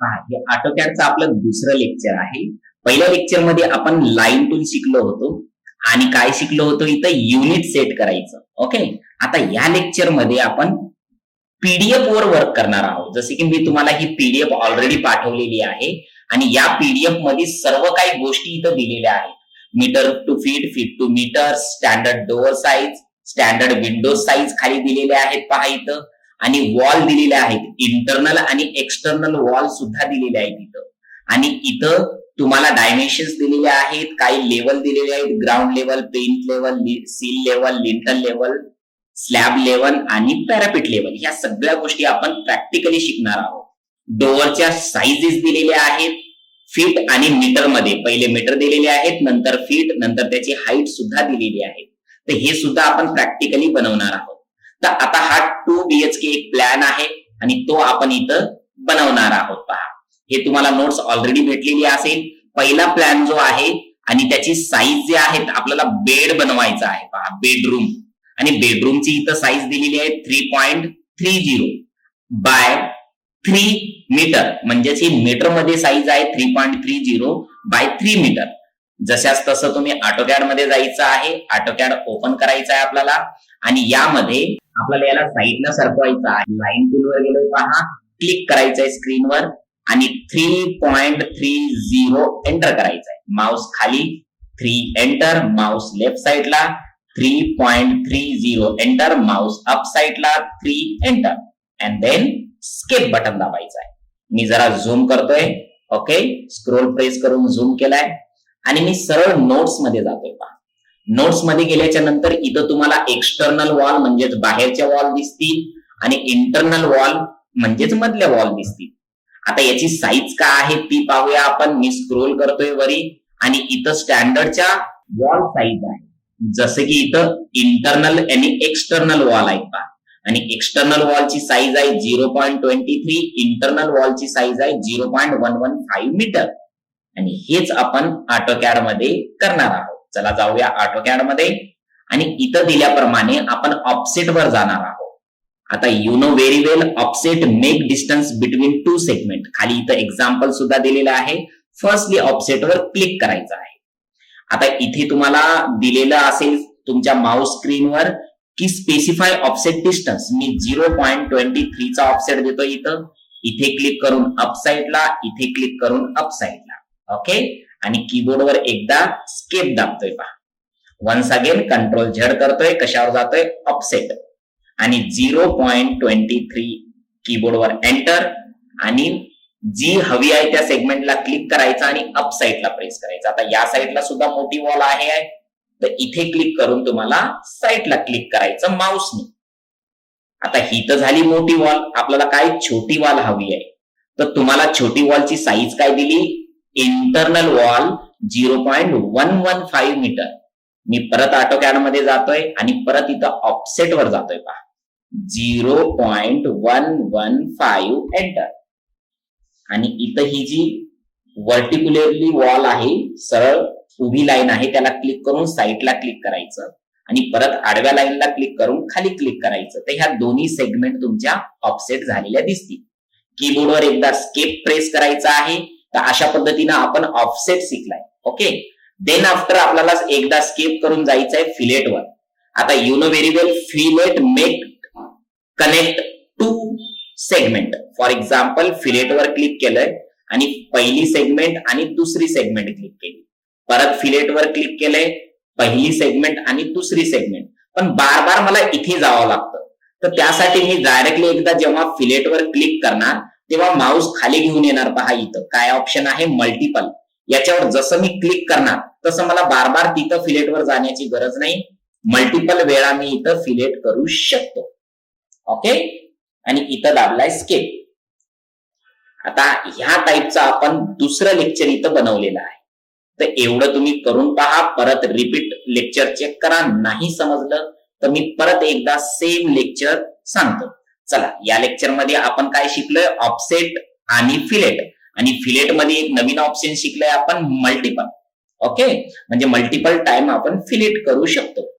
पहा हे ऑटोकॅडचं आपलं दुसरं लेक्चर आहे. पहिल्या लेक्चरमध्ये आपण लाईन टूल शिकलो होतो आणि काय शिकलो होतो? इथं युनिट सेट करायचं. ओके आता या लेक्चरमध्ये आपण पीडीएफ वर वर्क करणार आहोत. जसे की मी तुम्हाला ही पीडीएफ ऑलरेडी पाठवलेली आहे आणि या पीडीएफमध्ये सर्व काही गोष्टी इथं दिलेल्या आहेत. Metre two feet feet two metre standard door size standard window size खाली दिलेले आहेत पहा इथं. आणि वॉल दिलेले आहेत. इंटरनल आणि एक्सटर्नल वॉल सुद्धा दिलेले आहेत इथं. आणि इथं तुम्हाला डायमेन्शन्स दिलेले आहेत काही लेवल दिलेले आहेत. Ground level paint level sill level lintel level slab level आणि पॅरापिट लेवल ह्या सगळ्या गोष्टी आपण प्रॅक्टिकली शिकणार आहोत. डोअरच्या साईजेस दिलेल्या आहेत फीट आणि मीटरमध्ये. पहिले मीटर दिलेले आहेत नंतर फीट नंतर त्याची हाईट सुद्धा दिलेली आहे. तर हे सुद्धा आपण प्रॅक्टिकली बनवणार आहोत. तर आता हा बीएचके एक प्लॅन आहे आणि तो आपण इथं बनवणार आहोत पहा. हे तुम्हाला नोट्स ऑलरेडी भेटलेली असेल. पहिला प्लॅन जो आहे आणि त्याची साईज जे आहे आपल्याला बेड बनवायचा आहे पहा बेडरूम आणि बेडरूमची इथं साईज दिलेली आहे three point three zero by three metre म्हणजेच ही मीटरमध्ये साईज आहे three point three zero by three metre जशाच तसं तुम्ही ऑटोकॅडमध्ये जायचं आहे ऑटोकॅड ओपन करायचं आहे आपल्याला. आणि यामध्ये आपल्याला याला साईडला सरकवायचं आहे. लाईन टूलवर गेलोय पहा. क्लिक करायचंय स्क्रीनवर आणि three point three zero enter करायचंय. माउस खाली. थ्री एंटर माउस लेफ्ट साईडला three point three zero enter mouse up साईडला three enter and then escape button दाबायचं आहे मी जरा झूम करतोय. ओके स्क्रोल प्रेस करून झूम केलाय. आणि मी सरळ नोट्समध्ये जातोय पहा. नोट्समध्ये गेल्याच्यानंतर इथं तुम्हाला एक्सटर्नल वॉल म्हणजेच बाहेरच्या वॉल दिसतील आणि इंटरनल वॉल म्हणजेच मधल्या वॉल दिसतील. आता याची साईज काय आहे ती पाहूया आपण. मी स्क्रोल करतोय वरी आणि इथं स्टँडर्डच्या वॉल साईज आहे. जसं की इथं इंटरनल आणि एक्सटर्नल वॉल आहे पहा. आणि एक्सटर्नल वॉलची साईज आहे zero point twenty three internal वॉलची size आहे zero point one one five metre आणि हेच आपण ऑटोकॅडमध्ये करणार आहोत. चला जाऊया ऑटोकॅडमध्ये. आणि इथं दिल्याप्रमाणे आपण ऑफसेट वर जाणार आहोत. आता you know very well offset make distance between two segment खाली इथं एक्झाम्पल सुद्धा दिलेलं आहे. फर्स्टली ऑफसेट वर क्लिक करायचं आहे. आता इथे तुम्हाला दिलेलं असेल तुमच्या माउस स्क्रीनवर की स्पेसिफाय ऑफसेट डिस्टन्स मी झिरो पॉईंट ट्वेंटी थ्रीचा ऑफसेट देतो इथं. इथे क्लिक करून अपसाईडला इथे क्लिक करून अपसाईडला ओके आणि कीबोर्डवर एकदा स्केप दाबतोय पहा. वन्स अगेन कंट्रोल झेड करतोय कशावर जातोय? ऑफसेट आणि झिरो पॉईंट ट्वेंटी थ्री कीबोर्डवर एंटर आणि जी हवी आहे त्या सेगमेंटला क्लिक करायचं आणि अप साईडला प्रेस करायचं. आता या साईडला सुद्धा मोठी वॉल आहे. तर इथे क्लिक करून तुम्हाला साईडला क्लिक करायचं माऊसने आता ही तर झाली मोठी वॉल आपल्याला काय? छोटी वॉल हवी आहे. तर तुम्हाला छोटी वॉलची साईज काय दिली? Internal wall zero point one one five metre मी परत ऑटोकॅडमध्ये जातोय आणि परत इथं ऑफसेट वर जातोय पहा. Zero point one one five enter आणि इथं ही जी वर्टिक्युलरली वॉल आहे सरळ उभी लाईन आहे त्याला क्लिक करून साईडला क्लिक करायचं. आणि परत आडव्या लाईनला क्लिक करून खाली क्लिक करायचं. तर ह्या दोन्ही सेगमेंट तुमच्या ऑफसेट झालेल्या दिसतील. कीबोर्डवर एकदा स्केप प्रेस करायचा आहे. तर अशा पद्धतीनं आपण ऑफसेट शिकलाय. ओके देन आफ्टर आपल्याला एकदा स्केप करून जायचं आहे फिलेटवर आता you know variable fillet make connect two segment for example फिलेटवर click केलंय आणि पहिली सेगमेंट आणि दुसरी सेगमेंट क्लिक केली. परत फिलेटवर क्लिक केलंय पहिली सेगमेंट आणि दुसरी सेगमेंट पण बार बार मला इथे जावं लागतं. तर त्यासाठी मी डायरेक्टली एकदा जेव्हा फिलेटवर क्लिक करणार तेव्हा माऊस खाली घेऊन येणार पहा इथं. काय ऑप्शन आहे? मल्टिपल याच्यावर जसं मी क्लिक करणार तसं मला बार बार तिथं फिलेटवर जाण्याची गरज नाही. मल्टिपल वेळा मी इथं फिलेट करू शकतो. ओके आणि इथं दाबलाय स्केप आता ह्या टाईपचा आपण दुसरं लेक्चर इथं बनवलेलं आहे. तर एवढं तुम्ही करून पहा. परत रिपीट लेक्चर चेक करा. नाही समजलं तर मी परत एकदा सेम लेक्चर सांगतो. चला या लेक्चरमध्ये आपण काय शिकलोय? ऑफसेट आणि फिलेट आणि फिलेटमध्ये एक नवीन ऑप्शन शिकलोय आपण मल्टिपल ओके म्हणजे मल्टिपल टाइम आपण फिलेट करू शकतो.